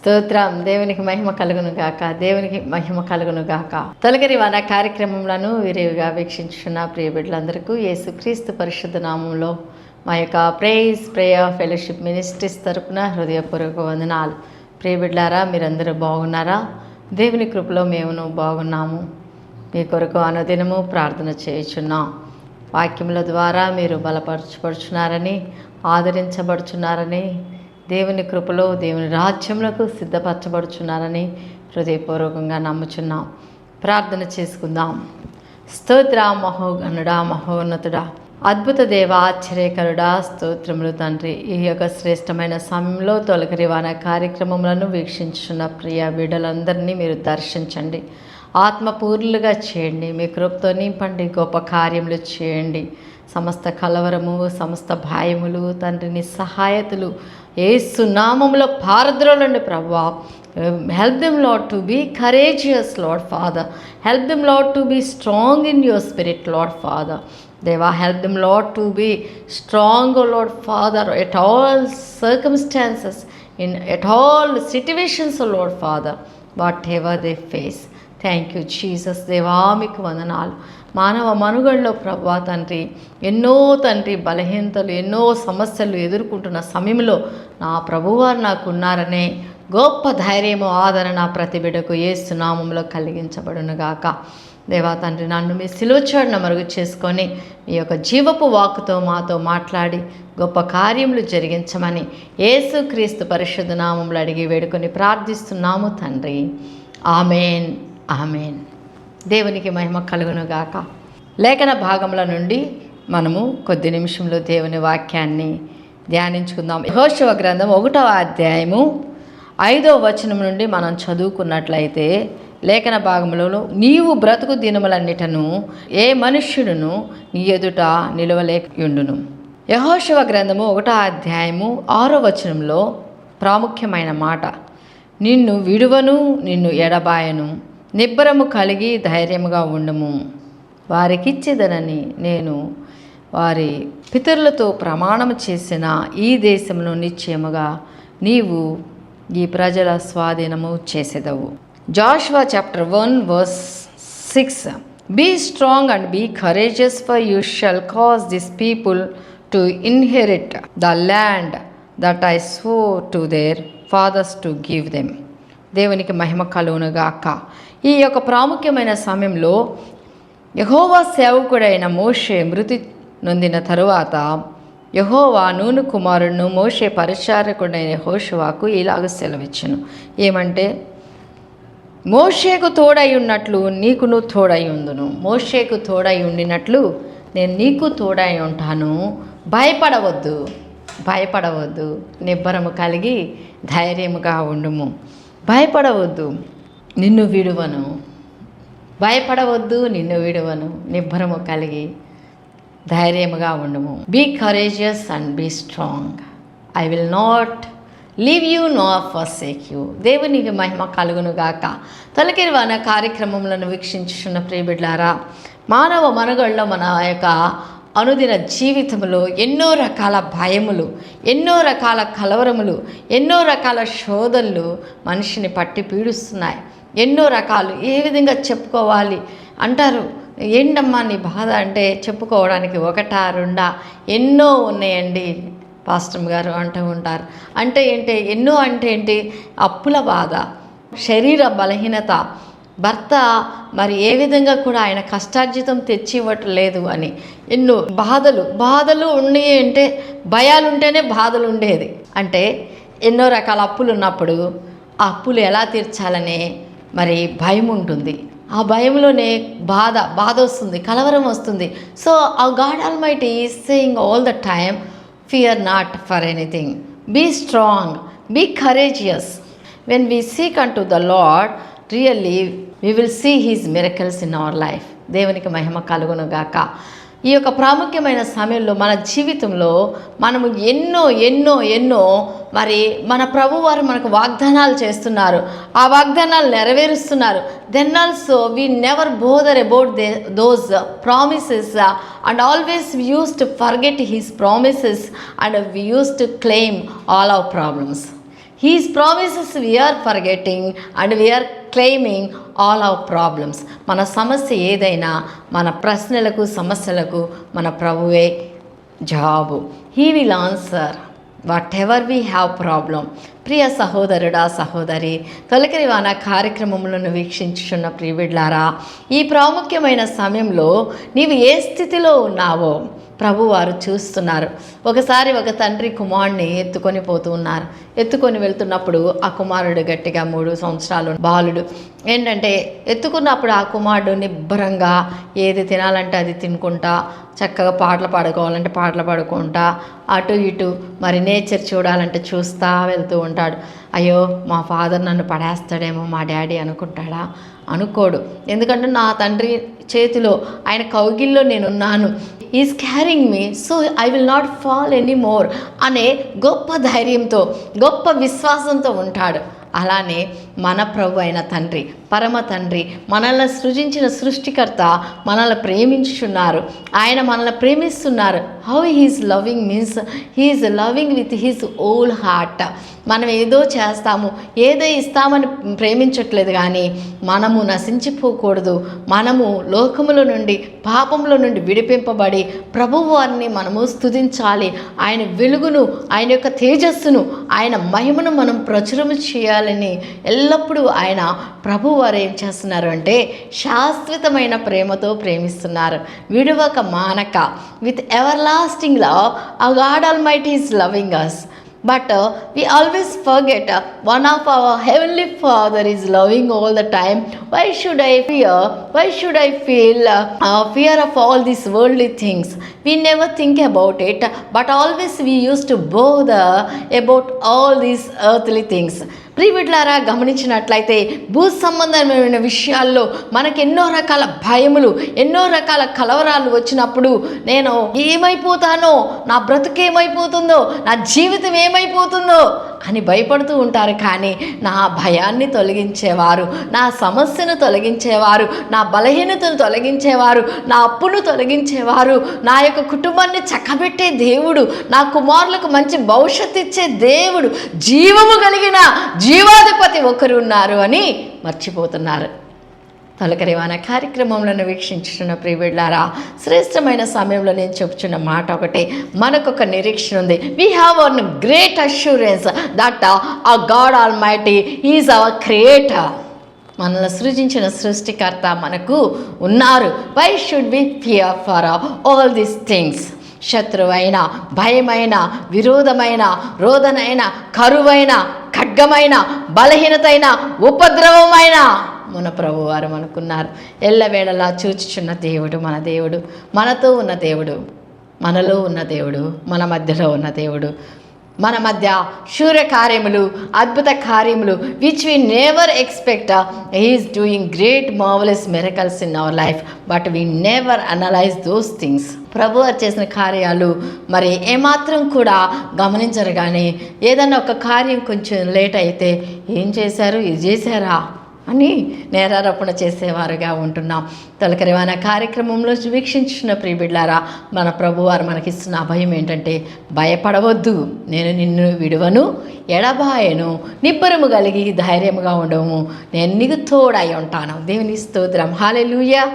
స్తోత్రం. దేవునికి మహిమ కలుగును గాక. దేవునికి మహిమ కలుగును గాక. తొలగరి వాన కార్యక్రమములను విరివిగా వీక్షించున్న ప్రియ బిడ్డలందరికీ యేసుక్రీస్తు పరిశుద్ధ నామంలో మా యొక్క ప్రేయస్ ప్రేయర్ ఫెలోషిప్ మినిస్ట్రీస్ తరపున హృదయపూర్వక వందనాలు. ప్రియ బిడ్డారా మీరందరూ బాగున్నారా? దేవుని కృపలో మేమును బాగున్నాము. మీ కొరకు అనుదినము ప్రార్థన చేయుచున్నాం. వాక్యముల ద్వారా మీరు బలపరచబడుచున్నారని ఆదరించబడుచున్నారని దేవుని కృపలో దేవుని రాజ్యములకు సిద్ధపరచబడుచున్నారని హృదయపూర్వకంగా నమ్ముచున్నాం. ప్రార్థన చేసుకుందాం. స్తోత్ర మహోగనుడా మహోన్నతుడా అద్భుత దేవ ఆశ్చర్యకరుడా స్తోత్రములు తండ్రి. ఈ యొక్క శ్రేష్టమైన సమయంలో తొలకరి వాన కార్యక్రమములను వీక్షించున్న ప్రియ బిడ్డలందరినీ మీరు దర్శించండి. ఆత్మపూర్లుగా చేయండి. మీ కృపతో నింపండి. గొప్ప కార్యములు చేయండి. సమస్త కలవరము సమస్త భయములు తండ్రిని సహాయతలు ఏసు నామంలో పారద్రోలండి ప్రభా. Help them Lord to be courageous Lord Father help them Lord to be strong in your spirit Lord Father దేవా help them Lord to be strong Lord Father at all circumstances in at all situations Lord Father whatever they face thank you Jesus దేవా మీకు వందనాలు. మానవ మనుగడలో ప్రభా తండ్రి ఎన్నో తండ్రి బలహీనతలు ఎన్నో సమస్యలు ఎదుర్కొంటున్న సమయంలో నా ప్రభువారు నాకు ఉన్నారనే గొప్ప ధైర్యము ఆదరణ ప్రతి బిడ్డకు ఏ సునామంలో కలిగించబడునుగాక దేవా తండ్రి నన్ను మీ సిలువచాడున మరుగు చేసుకొని మీ యొక్క జీవపు వాక్తో మాతో మాట్లాడి గొప్ప కార్యములు జరిగించమని యేసుక్రీస్తు పరిశుద్ధ నామంలో అడిగి వేడుకొని ప్రార్థిస్తున్నాము తండ్రి. ఆమెన్. ఆమెన్. దేవునికి మహిమ కలుగును గాక లేఖన భాగముల నుండి మనము కొద్ది నిమిషంలో దేవుని వాక్యాన్ని ధ్యానించుకుందాం. యహోశివ గ్రంథం ఒకటవ అధ్యాయము ఐదో వచనం నుండి మనం చదువుకున్నట్లయితే లేఖన భాగములలో నీవు బ్రతుకు దినములన్నిటను ఏ మనుష్యుడును నీ ఎదుట నిలవలేకుండును. యహోశివ గ్రంథము ఒకటో అధ్యాయము ఆరో వచనంలో ప్రాముఖ్యమైన మాట. నిన్ను విడువను నిన్ను ఎడబాయను. నిబ్బరము కలిగి ధైర్యముగా ఉండము. వారికిచ్చేదనని నేను వారి పితరులతో ప్రమాణము చేసిన ఈ దేశమును నిశ్చయముగా నీవు ఈ ప్రజల స్వాధీనము చేసేదవు. Joshua chapter one verse six. Be strong and be courageous for you shall cause this people to inherit the land that I swore to their fathers to give them. దేవునికి మహిమ కలువునుగాక ఈ యొక్క ప్రాముఖ్యమైన సమయంలో యహోవా సేవకుడైన మోషే మృతి నొందిన తరువాత యహోవా నూను కుమారుడును మోషే పరిచారకుడైన హోషువాకు ఇలాగ సెలవిచ్చును. ఏమంటే మోషేకు తోడై ఉన్నట్లు నీకును తోడై ఉందును. మోషేకు తోడై ఉండినట్లు నేను నీకు తోడై ఉంటాను. భయపడవద్దు. భయపడవద్దు. నిబ్బరము కలిగి ధైర్యముగా ఉండుము. భయపడవద్దు. నిన్ను విడువను. భయపడవద్దు నిన్ను విడువను. నిబ్బరము కలిగి ధైర్యముగా ఉండము. Be courageous and be strong I will not leave you nor forsake you దేవునికి మహిమ కలుగును గాక. తొలకిరి వన కార్యక్రమములను వీక్షించున్న ప్రియబిడ్లారా మానవ మనుగడలో మన యొక్క అనుదిన జీవితంలో ఎన్నో రకాల భయములు ఎన్నో రకాల కలవరములు ఎన్నో రకాల శోధనలు మనిషిని పట్టి పీడుస్తున్నాయి. ఎన్నో రకాలు ఏ విధంగా చెప్పుకోవాలి అంటారు. ఏంటమ్మా నీ బాధ అంటే చెప్పుకోవడానికి ఒకటా రెండా? ఎన్నో ఉన్నాయండి పాస్టమ్ గారు అంటూ ఉంటారు. అంటే ఏంటి ఎన్నో అంటే ఏంటి? అప్పుల బాధ శరీర బలహీనత. భర్త మరి ఏ విధంగా కూడా ఆయన కష్టార్జితం తెచ్చి ఇవ్వట్లేదు అని ఎన్నో బాధలు బాధలు ఉన్నాయి అంటే భయాలు ఉంటేనే బాధలు ఉండేది అంటే ఎన్నో రకాల అప్పులు ఉన్నప్పుడు ఆ అప్పులు ఎలా తీర్చాలనే మరి భయం ఉంటుంది. ఆ భయంలోనే బాధ బాధ వస్తుంది కలవరం వస్తుంది. So the God almighty is saying all the time fear not for anything be strong be courageous when we seek unto the Lord really we will see his miracles in our life దేవునికి మహిమ కలుగును గాక. ఈ యొక్క ప్రాముఖ్యమైన సమయంలో మన జీవితంలో మనము ఎన్నో ఎన్నో ఎన్నో మరి మన ప్రభువారు మనకు వాగ్దానాలు చేస్తున్నారు. ఆ వాగ్దానాలు నెరవేరుస్తున్నారు. Then also we never bother about they those promises and always we use to forget his promises and we use to claim all our problems his promises we are forgetting and we are claiming all our problems మన సమస్య ఏదైనా మన ప్రశ్నలకు సమస్యలకు మన ప్రభువే job. He will answer whatever we have problem ప్రియ సహోదరుడా సహోదరి తొలకరి వాన కార్యక్రమములను వీక్షించుచున్న ప్రియబిడ్లారా ఈ ప్రాముఖ్యమైన సమయంలో నీవు ఏ స్థితిలో ఉన్నావో ప్రభు వారు చూస్తున్నారు. ఒకసారి ఒక తండ్రి కుమారుడిని ఎత్తుకొని పోతూ ఉన్నారు. ఎత్తుకొని వెళ్తున్నప్పుడు ఆ కుమారుడు గట్టిగా మూడు సంవత్సరాలు బాలుడు. ఏంటంటే ఎత్తుకున్నప్పుడు ఆ కుమారుడు నిబ్బరంగా ఏది తినాలంటే అది తినుకుంటా చక్కగా పాటలు పాడుకోవాలంటే పాటలు పాడుకుంటా అటు ఇటు మరి నేచర్ చూడాలంటే చూస్తా వెళ్తూ ఉంటాడు అయ్యో మా ఫాదర్ నన్ను పడేస్తాడేమో మా డాడీ అనుకుంటాడా? అనుకోడు. ఎందుకంటే నా తండ్రి చేతిలో ఆయన కౌగిల్లో నేనున్నాను. Is carrying me so I will not fall any more అనే గొప్ప ధైర్యంతో గొప్ప విశ్వాసంతో ఉంటాడు. అలానే మన ప్రభు అయిన తండ్రి పరమ తండ్రి మనల్ని సృజించిన సృష్టికర్త మనల్ని ప్రేమించుచున్నారు. ఆయన మనల్ని ప్రేమిస్తున్నారు. How he's loving means he is loving with his whole heart మనం ఏదో చేస్తాము ఏదో ఇస్తామని ప్రేమించట్లేదు కానీ మనము నశించిపోకూడదు. మనము లోకముల నుండి పాపముల నుండి విడిపింపబడి ప్రభువు వారిని మనము స్తుతించాలి. ఆయన వెలుగును ఆయన యొక్క తేజస్సును ఆయన మహిమను మనం ప్రచురము చేయాలని ఎల్లప్పుడూ ఆయన ప్రభు వారు ఏం చేస్తున్నారు అంటే శాశ్వతమైన ప్రేమతో ప్రేమిస్తున్నారు. విడవక మానక. With everlasting love the God almighty is loving us but we always forget one of our heavenly Father is loving all the time why should I fear why should I feel fear of all these worldly things we never think about it but always we use to bother about all these earthly things pre ప్రీబిడ్లారా గమనించినట్లయితే భూ సంబంధమైన విషయాల్లో మనకు ఎన్నో రకాల భయములు ఎన్నో రకాల కలవరాలు వచ్చినప్పుడు నేను ఏమైపోతానో నా బ్రతుకేమైపోతుందో నా జీవితం ఏమైపోతుందో ఏమైపోతుందో అని భయపడుతూ ఉంటారు. కానీ నా భయాన్ని తొలగించేవారు నా సమస్యను తొలగించేవారు నా బలహీనతను తొలగించేవారు నా అప్పును తొలగించేవారు నా యొక్క కుటుంబాన్ని చక్కబెట్టే దేవుడు నా కుమారులకు మంచి భవిష్యత్తు ఇచ్చే దేవుడు జీవము కలిగిన జీవాధిపతి ఒకరు ఉన్నారు అని మర్చిపోతున్నారు. తొలకరివాన కార్యక్రమంలో వీక్షించుతున్న ప్రియబిడ్లారా శ్రేష్టమైన సమయంలో నేను చెప్తున్న మాట ఒకటే మనకొక నిరీక్షణ ఉంది. We have an great assurance that the God almighty is our creator మనల్ని సృజించిన సృష్టికర్త మనకు ఉన్నారు. Why should be fear for all these things శత్రువైన భయమైన విరోధమైన రోదనైన కరువైన ఖడ్గమైన బలహీనతైన ఉపద్రవమైన మన ప్రభు వారు ఎల్లవేళలా చూచుచున్న దేవుడు మన దేవుడు మనతో ఉన్న దేవుడు మనలో ఉన్న దేవుడు మన మధ్యలో ఉన్న దేవుడు. మన మధ్య శూర్య కార్యములు అద్భుత కార్యములు which we never expect is doing great marvellous miracles in our life but we never analyse those things ప్రభు చేసిన కార్యాలు మరి ఏమాత్రం కూడా గమనించరు కానీ ఏదన్నా ఒక కార్యం కొంచెం లేట్ అయితే ఏం చేశారు? ఇది చేశారా? అని నేరారోపణ చేసేవారుగా ఉంటున్నాం. తొలకరివాన కార్యక్రమంలో వీక్షించిన ప్రియబిడ్లారా మన ప్రభువారు మనకిస్తున్న అభయం ఏంటంటే భయపడవద్దు. నేను నిన్ను విడువను ఎడబాయను. నిబ్బరము కలిగి ధైర్యముగా ఉండము నేను నీకు తోడై ఉంటాను. దేవుని స్తోత్రం. హాలెలూయా.